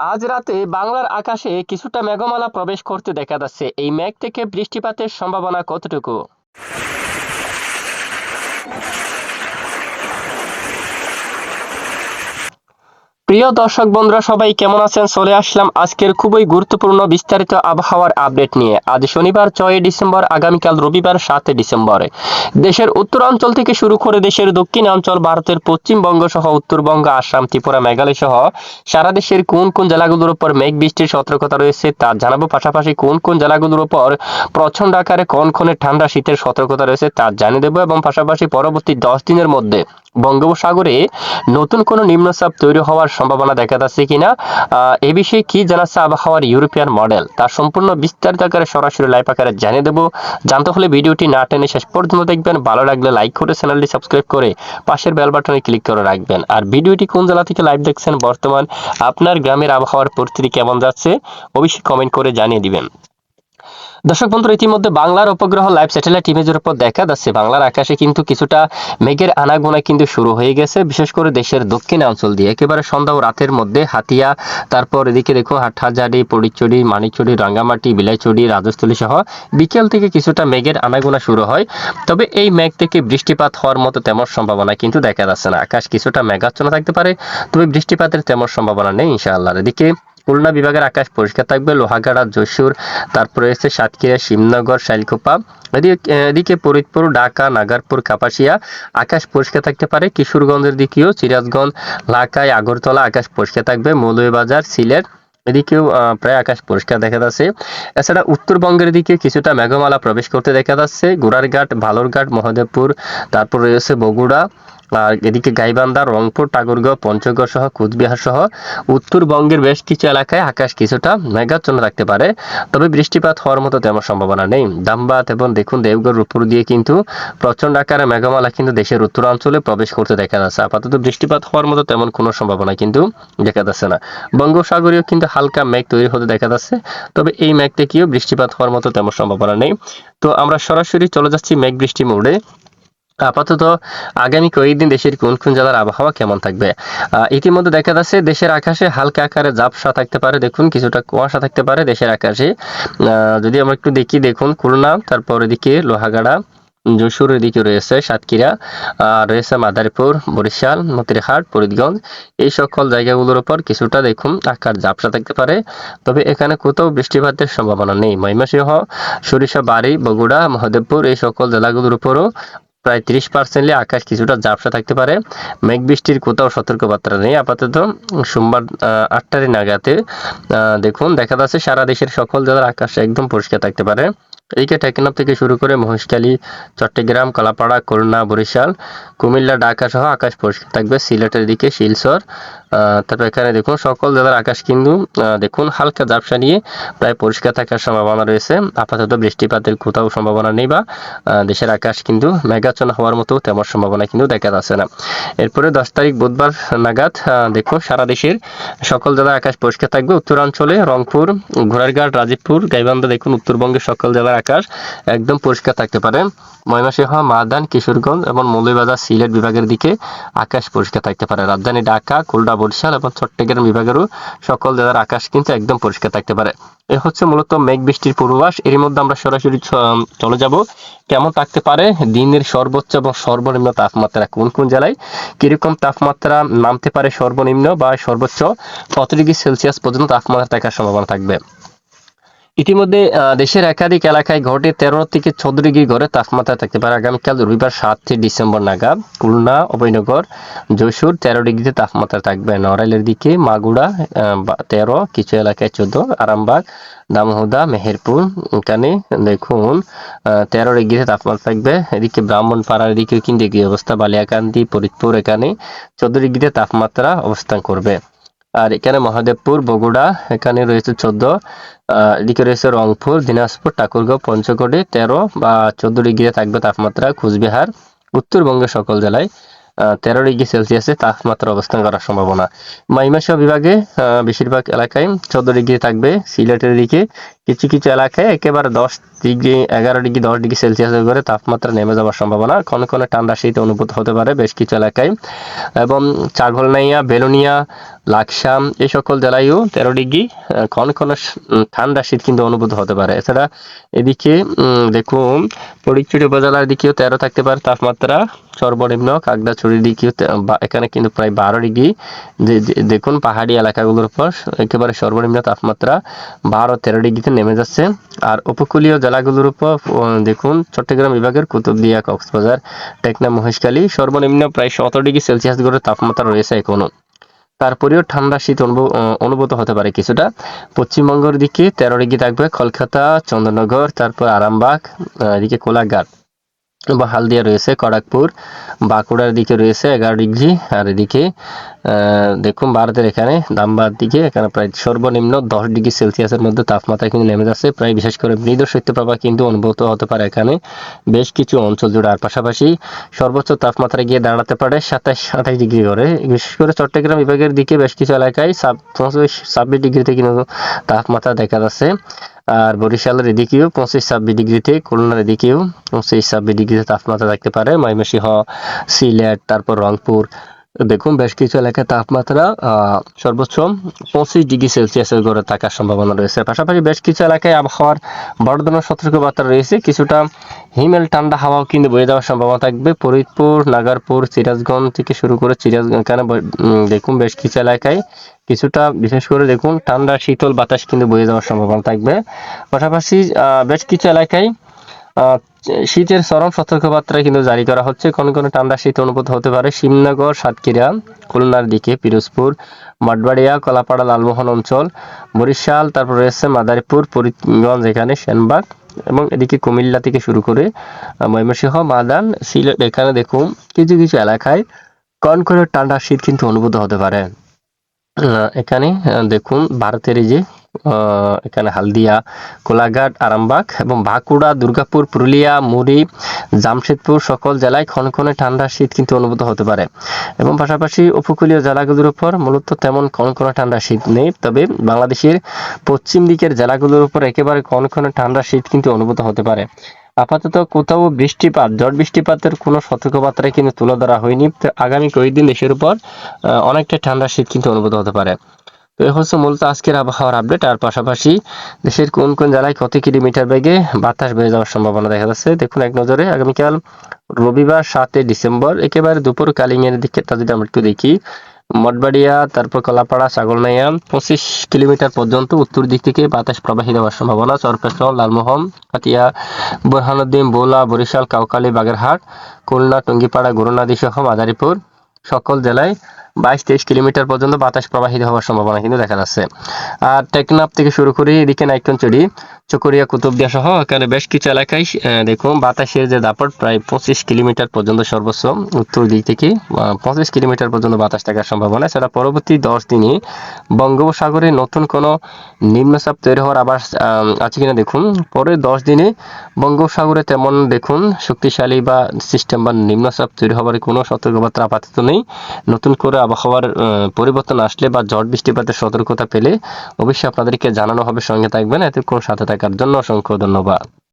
আজ রাতে বাংলার আকাশে কিছুটা মেঘমালা প্রবেশ করতে দেখা যাচ্ছে। এই মেঘ থেকে বৃষ্টিপাতের সম্ভাবনা কতটুকু? প্রিয় দর্শক বন্ধুরা, সবাই কেমন আছেন? চলে আসলাম আজকের খুবই গুরুত্বপূর্ণ বিস্তারিত আবহাওয়ার আপডেট নিয়ে। আজ শনিবার, ছয় ডিসেম্বর, আগামীকাল রবিবার সাতই ডিসেম্বর। দেশের উত্তরাঞ্চল থেকে শুরু করে দেশের দক্ষিণাঞ্চল, ভারতের পশ্চিমবঙ্গ সহ উত্তরবঙ্গ, আসাম, ত্রিপুরা, মেঘালয় সহ সারা দেশের কোন কোন জেলাগুলোর উপর মেঘ বৃষ্টির সতর্কতা রয়েছে তা জানাব। পাশাপাশি কোন কোন জেলাগুলোর উপর প্রচণ্ড আকারে কোন ক্ষণে ঠান্ডা শীতের সতর্কতা রয়েছে তা জানিয়ে দেবো এবং পাশাপাশি পরবর্তী দশ দিনের মধ্যে বঙ্গোপসাগরে নতুন কোনো নিম্নচাপ তৈরি হওয়ার সম্ভাবনা দেখা যাচ্ছে কিনা? এ বিষয়ে কি জানাচ্ছে আবহাওয়ার ইউরোপিয়ান মডেল? তার সম্পূর্ণ বিস্তারিত আকারে সরাসরি লাইভ আকারে জানিয়ে দেবো। জানতে হলে ভিডিওটি না টেনে শেষ পর্যন্ত দেখবেন। ভালো লাগলে লাইক করে চ্যানেলটি সাবস্ক্রাইব করে পাশের বেল বাটনে ক্লিক করে রাখবেন। আর ভিডিওটি কোন জেলা থেকে লাইভ দেখছেন বর্তমান, আপনার গ্রামের আবহাওয়ার পরিস্থিতি কেমন যাচ্ছে, অবশ্যই কমেন্ট করে জানিয়ে দিবেন। দর্শক বন্ধুরা, ইতিমধ্যে বাংলার উপগ্রহ লাইভ স্যাটেলাইট ইমেজের উপর দেখা যাচ্ছে। বাংলার আকাশে কিন্তু কিছুটা মেঘের আনাগোনা কিন্তু শুরু হয়ে গেছে, বিশেষ করে দেশের দক্ষিণ অঞ্চল দিয়ে। একেবারে সন্ধ্যা ও রাতের মধ্যে হাতিয়া, তারপর এদিকে দেখো হাটহাজারি, পরিচুরি মানিকচুরি রাঙ্গামাটি, বিলাইচুরি, রাজস্থলী সহ বিকেল থেকে কিছুটা মেঘের আনাগোনা শুরু হয়। তবে এই মেঘ থেকে বৃষ্টিপাত হওয়ার মতো তেমন সম্ভাবনা কিন্তু দেখা যাচ্ছে না। আকাশ কিছুটা মেঘাচ্ছন্ন থাকতে পারে, তবে বৃষ্টিপাতের তেমন সম্ভাবনা নেই ইনশাআল্লাহ এদিকে খুলনা বিভাগের আকাশ পরিষ্কার থাকবে, লোহাগাড়া, যশোর, তারপরে রয়েছে সাতক্ষীরা, শিবনগর, শাইলকোপা। এদিকে ফরিদপুর, ঢাকা, নাগারপুর, কাপাসিয়া, আকাশ পরিষ্কার থাকতে পারে। কিশোরগঞ্জের দিকেও সিরাজগঞ্জ লাকাই আগরতলা আকাশ পরিষ্কার থাকবে। মৌলভীবাজার, সিলেট এদিকেও প্রায় আকাশ পরিষ্কার দেখা যাচ্ছে। এছাড়া উত্তরবঙ্গের দিকে কিছুটা মেঘমালা প্রবেশ করতে দেখা যাচ্ছে। গোড়ারঘাট ভালুরঘাট, মহাদেবপুর, তারপর রয়েছে বগুড়া এদিকে গাইবান্ধা, রংপুর ঠাকুরগাঁও পঞ্চগড় সহ কুচবিহার সহ উত্তরবঙ্গের বেশ কিছু এলাকায় আকাশ কিছুটা মেঘাচ্ছন্ন থাকতে পারে। তবে বৃষ্টিপাত হওয়ার মতো তেমন সম্ভাবনা নেই। দামবাত এবং দেখুন দেবগড় উপর দিয়ে কিন্তু প্রচণ্ড আকারে মেঘমালা কিন্তু দেশের উত্তরাঞ্চলে প্রবেশ করতে দেখা যাচ্ছে। আপাতত বৃষ্টিপাত হওয়ার মতো তেমন কোনো সম্ভাবনা কিন্তু দেখা যাচ্ছে না। বঙ্গোপসাগরেও কিন্তু হালকা মেঘ তৈরি হতে দেখা যাচ্ছে। তবে এই মেঘ থেকেও বৃষ্টিপাত হওয়ার মতো তেমন সম্ভাবনা নেই। তো আমরা সরাসরি চলে যাচ্ছি মেঘ বৃষ্টি মোড়ে। আপাতত আগামী কয়েকদিন দেশের কোন কোন জেলার আবহাওয়া কেমন থাকবে? ইতিমধ্যে দেখা যাচ্ছে দেশের আকাশে হালকা আকারে ঝাপসা থাকতে পারে। দেখুন, কিছুটা কুয়াশা থাকতে পারে দেশের আকাশে। যদি আমরা একটু দেখি, দেখুন, খুলনা, তারপর এদিকে লোহাগাড়া, যশোর এদিকে রয়েছে সাতক্ষীরা আর রয়েছে মাদারীপুর, বরিশাল, মতিরহাট, ফরিদগঞ্জ। এই সকল জায়গাগুলোর উপর কিছুটা, দেখুন, আকার ঝাপসা থাকতে পারে। তবে এখানে কোথাও বৃষ্টিপাতের সম্ভাবনা নেই। ময়মনসিংহ সরিষা বাড়ি বগুড়া, মহাদেবপুর এই সকল জেলাগুলোর উপরও প্রায় তিরিশ পার্সেন্টলি আকাশ কিছুটা ঝাপসা থাকতে পারে। মেঘ বৃষ্টির কোথাও সতর্কবার্তা নেই। আপাতত সোমবার আটটার নাগাতে দেখুন, দেখা যাচ্ছে সারা দেশের সকল জেলার আকাশ একদম পরিষ্কার থাকতে পারে। এদিকে টেকনাফ থেকে শুরু করে মহেশখালী, চট্টগ্রাম, কলাপাড়া, খুলনা, বরিশাল, কুমিল্লা, ঢাকা সহ আকাশ পরিষ্কার থাকবে। সিলেটের দিকে শিলচর তারপর এখানে দেখুন, সকল জেলার আকাশ কিন্তু দেখুন, হালকা ঝাপসা নিয়ে প্রায় পরিষ্কার থাকার সম্ভাবনা রয়েছে। আপাতত বৃষ্টিপাতের কোথাও সম্ভাবনা নেই বা দেশের আকাশ কিন্তু মেঘাচ্ছন্ন হওয়ার মতো তেমন সম্ভাবনা কিন্তু দেখা যাচ্ছে না। এরপরে দশ তারিখ বুধবার নাগাদ দেখুন, সারা দেশের সকল জেলার আকাশ পরিষ্কার থাকবে। উত্তরাঞ্চলে রংপুর ঘোড়ারঘাট রাজীবপুর, গাইবান্ধা, দেখুন, উত্তরবঙ্গের সকল জেলার আকাশ একদম পরিষ্কার থাকতে পারে। ময়মনসিংহ মাদান কিশোরগঞ্জ এবং মৌলভীবাজার সিলেট বিভাগের দিকে আকাশ পরিষ্কার থাকতে পারে। রাজধানী ঢাকা, খুলনা, বরিশাল এবং চট্টগ্রাম বিভাগেরও সকল জেলার আকাশ কিন্তু একদম পরিষ্কার থাকতে পারে। এ হচ্ছে মূলত মেঘ বৃষ্টির পূর্বাভাস। এর মধ্যে আমরা সরাসরি চলে যাব। কেমন থাকতে পারে? দিনের সর্বোচ্চ এবং সর্বনিম্ন তাপমাত্রা কোন কোন জেলায়? কীরকম তাপমাত্রা নামতে পারে সর্বনিম্ন বা সর্বোচ্চ? কত ডিগ্রি সেলসিয়াস পর্যন্ত তাপমাত্রা থাকার সম্ভাবনা থাকবে। ইতিমধ্যে দেশের একাধিক এলাকায় ঘটে তেরো থেকে চোদ্দ ডিগ্রি ঘরে তাপমাত্রা থাকতে পারে। আগামীকাল রবিবার সাতই ডিসেম্বর নাগাদ খুলনা, অভয়নগর, যশোর তেরো ডিগ্রিতে তাপমাত্রা থাকবে। নড়াইলের দিকে মাগুড়া তেরো, কিছু এলাকায় চোদ্দ, আরামবাগ দামোহদা মেহেরপুর এখানে দেখুন তেরো ডিগ্রিতে তাপমাত্রা থাকবে। এদিকে ব্রাহ্মণপাড়ার দিকে কিন্তু অবস্থা। বালিয়াকান্দি, ফরিদপুর এখানে চোদ্দ ডিগ্রিতে তাপমাত্রা অবস্থান করবে। আর এখানে মহাদেবপুর, বগুড়া, এখানে রয়েছে চোদ্দ এদিকে রয়েছে রংপুর, দিনাজপুর, ঠাকুরগাঁও পঞ্চকোটি তেরো বা চোদ্দ ডিগ্রি থাকবে তাপমাত্রা কুচবিহার উত্তরবঙ্গের সকল জেলায় তেরো ডিগ্রি সেলসিয়াসে তাপমাত্রা অবস্থান করার সম্ভাবনা। মাইমাসীয় বিভাগে বেশিরভাগ এলাকায় চোদ্দ ডিগ্রি থাকবে, সিলেটের দিকে কিছু কিছু এলাকায় একেবারে দশ ডিগ্রি, এগারো ডিগ্রি, দশ ডিগ্রি সেলসিয়াস করে তাপমাত্রা নেমে যাওয়ার সম্ভাবনা। কোনো কোনো ঠান্ডা শীত অনুভূত হতে পারে বেশ কিছু এলাকায়। এবং চাগলনাইয়া বেলুনিয়া, লাকসাম এই সকল জেলায়ও তেরো ডিগ্রি কোন কোন ঠান্ডা শীত কিন্তু অনুভূত হতে পারে। এছাড়া এদিকে দেখুন ফটিকছড়ি উপজেলার দিকেও তেরো থাকতে পারে তাপমাত্রা। সর্বনিম্ন কাকড়াছড়ির দিকেও এখানে কিন্তু প্রায় বারো ডিগ্রি। দেখুন, পাহাড়ি এলাকাগুলোর উপর একেবারে সর্বনিম্ন তাপমাত্রা বারো তেরো ডিগ্রিতে নেমে যাচ্ছে। আর উপকূলীয় জেলাগুলোর উপর দেখুন, চট্টগ্রাম বিভাগের কুতুবদিয়া, কক্সবাজার টেকনা মহেশখালী, সর্বনিম্ন প্রায় সতেরো ডিগ্রি সেলসিয়াস করে তাপমাত্রা রয়েছে এখনও। তারপরেও ঠান্ডা শীত অনুভূত হতে পারে কিছুটা। পশ্চিমবঙ্গের দিকে তেরো ডিগ্রি থাকবে কলকাতা, চন্দ্রনগর, তারপর আরামবাগ এদিকে কোলাঘাট বা হালদিয়া রয়েছে খড়গপুর বাঁকুড়ার দিকে রয়েছে এগারো ডিগ্রি, আর এদিকে দেখুন ভারতের এখানে দামবাদ দিকে এখানে প্রায় সর্বনিম্ন দশ ডিগ্রি সেলসিয়াসের মধ্যে তাপমাত্রা কিন্তু নেমে যাচ্ছে। প্রায় বিশেষ করে মৃদু শৈত্যপ্রবাহ কিন্তু অনুভূত হতে পারে এখানে। বেশ কিছু অঞ্চল জুড়ে আর পাশাপাশি সর্বোচ্চ তাপমাত্রা গিয়ে দাঁড়াতে পারে সাতাশ আঠাশ ডিগ্রি করে। বিশেষ করে চট্টগ্রাম বিভাগের দিকে বেশ কিছু এলাকায় ছাব- পঁচিশ, ছাব্বিশ ডিগ্রিতে কিন্তু তাপমাত্রা দেখা যাচ্ছে। আর বরিশালের এদিকেও পঁচিশ, ছাব্বিশ ডিগ্রিতে, খুলনার এদিকেও পঁচিশ, ছাব্বিশ ডিগ্রিতে তাপমাত্রা থাকতে পারে। ময়মনসিংহ, সিলেট, তারপর রংপুর দেখুন, বেশ কিছু এলাকায় তাপমাত্রা সর্বোচ্চ পঁচিশ ডিগ্রি সেলসিয়াসের গড়ে থাকার সম্ভাবনা রয়েছে। পাশাপাশি বেশ কিছু এলাকায় আবহাওয়ার বড় ধরনের সতর্কবার্তা রয়েছে। কিছুটা হিমেল ঠান্ডা হাওয়াও কিন্তু বয়ে যাওয়ার সম্ভাবনা থাকবে। ফরিদপুর, নাগারপুর, সিরাজগঞ্জ থেকে শুরু করে সিরাজগঞ্জ, কেন দেখুন, বেশ কিছু এলাকায় কিছুটা, বিশেষ করে দেখুন, ঠান্ডা, শীতল বাতাস কিন্তু বয়ে যাওয়ার সম্ভাবনা থাকবে। পাশাপাশি বেশ কিছু এলাকায় শীতের চরম সতর্কবার্তা কিন্তু জারি করা হচ্ছে। কোন কোন ঠান্ডা শীত অনুভূত হতে পারে শিবনগর, সাতক্ষীরা, খুলনার দিকে পিরোজপুর, মঠবাড়িয়া, কলাপাড়া, লালমোহন অঞ্চল, বরিশাল, তারপর রয়েছে মাদারীপুর, ফরিদগঞ্জ এখানে সেনবাগ এবং এদিকে কুমিল্লা থেকে শুরু করে ময়মনসিংহ, মাদান, সিলেট এখানে দেখুন কিছু কিছু এলাকায় কন করে ঠান্ডা শীত কিন্তু অনুভূত হতে পারে। এখানে দেখুন, ভারতের এই যে এখানে হালদিয়া, কোলাঘাট, আরামবাগ এবং বাঁকুড়া, দুর্গাপুর, পুরুলিয়া, মুড়ি, জামশেদপুর সকল জেলায় ক্ষণক্ষণে ঠান্ডা শীত কিন্তু অনুভূত হতে পারে। এবং পাশাপাশি উপকূলীয় জেলাগুলোর উপর মূলত তেমন কনকনে ঠান্ডা শীত নেই, তবে বাংলাদেশের পশ্চিম দিকের জেলাগুলোর উপর একেবারে কনকনে ঠান্ডা শীত কিন্তু অনুভূত হতে পারে। আপাতত কোথাও বৃষ্টিপাত ঝড় বৃষ্টিপাতের কোনো সতর্কবার্তায় কিন্তু তুলে ধরা হয়নি। আগামী কয়েকদিন দেশের উপর অনেকটা ঠান্ডা শীত কিন্তু অনুভূত হতে পারে। তো এই হচ্ছে মূলত আজকের আবহাওয়ার আপডেট আর পাশাপাশি দেশের কোন কোন জেলায় কত কিলোমিটার বেগে বাতাস বেড়ে যাওয়ার সম্ভাবনা দেখা যাচ্ছে, দেখুন এক নজরে আগামীকাল রবিবার সাতই ডিসেম্বর, একেবারে দুপুর কালিং এর দিকে তা যদি আমরা একটু দেখি, মঠবাড়িয়া, তারপর কলাপাড়া, ছাগলনাইয়া, পঁচিশ কিলোমিটার পর্যন্ত উত্তর দিক থেকে বাতাস প্রবাহিত হওয়ার সম্ভাবনা চরপেশন লালমোহন কাতিয়া বোরহানুদ্দিন, বোলা, বরিশাল কাউকালী বাগেরহাট, খুলনা, টঙ্গিপাড়া গুরুনাদি সহ মাদারীপুর, সকল জেলায় বাইশ তেইশ কিলোমিটার পর্যন্ত বাতাস প্রবাহিত হওয়ার সম্ভাবনা কিন্তু দেখা যাচ্ছে। আর টেকনাফ থেকে শুরু করে এদিকে নাইকনচড়ি চকরিয়া, কুতুবদিয়া সহ এখানে বেশ কিছু এলাকায় দেখুন বাতাসের যে দাপট প্রায় পঁচিশ কিলোমিটার পর্যন্ত সর্বোচ্চ, উত্তর দিক থেকে পঁচিশ কিলোমিটার পর্যন্ত বাতাস থাকার সম্ভাবনা সেটা পরবর্তী দশ দিনে বঙ্গোপসাগরে নতুন কোনো নিম্নচাপ তৈরি হওয়ার আবার আছে কিনা দেখুন। পরে দশ দিনে বঙ্গোপসাগরে তেমন, দেখুন, শক্তিশালী বা সিস্টেম বা নিম্নচাপ তৈরি হওয়ার কোনো সতর্কবার্তা আপাতত নেই। নতুন করে আবহাওয়ার পরিবর্তন আসলে বা ঝড় বৃষ্টিপাতের সতর্কতা পেলে অবশ্যই আপনাদেরকে জানানো হবে, সঙ্গে থাকবেন। এতক্ষণ সাথে থাকার জন্য অসংখ্য ধন্যবাদ।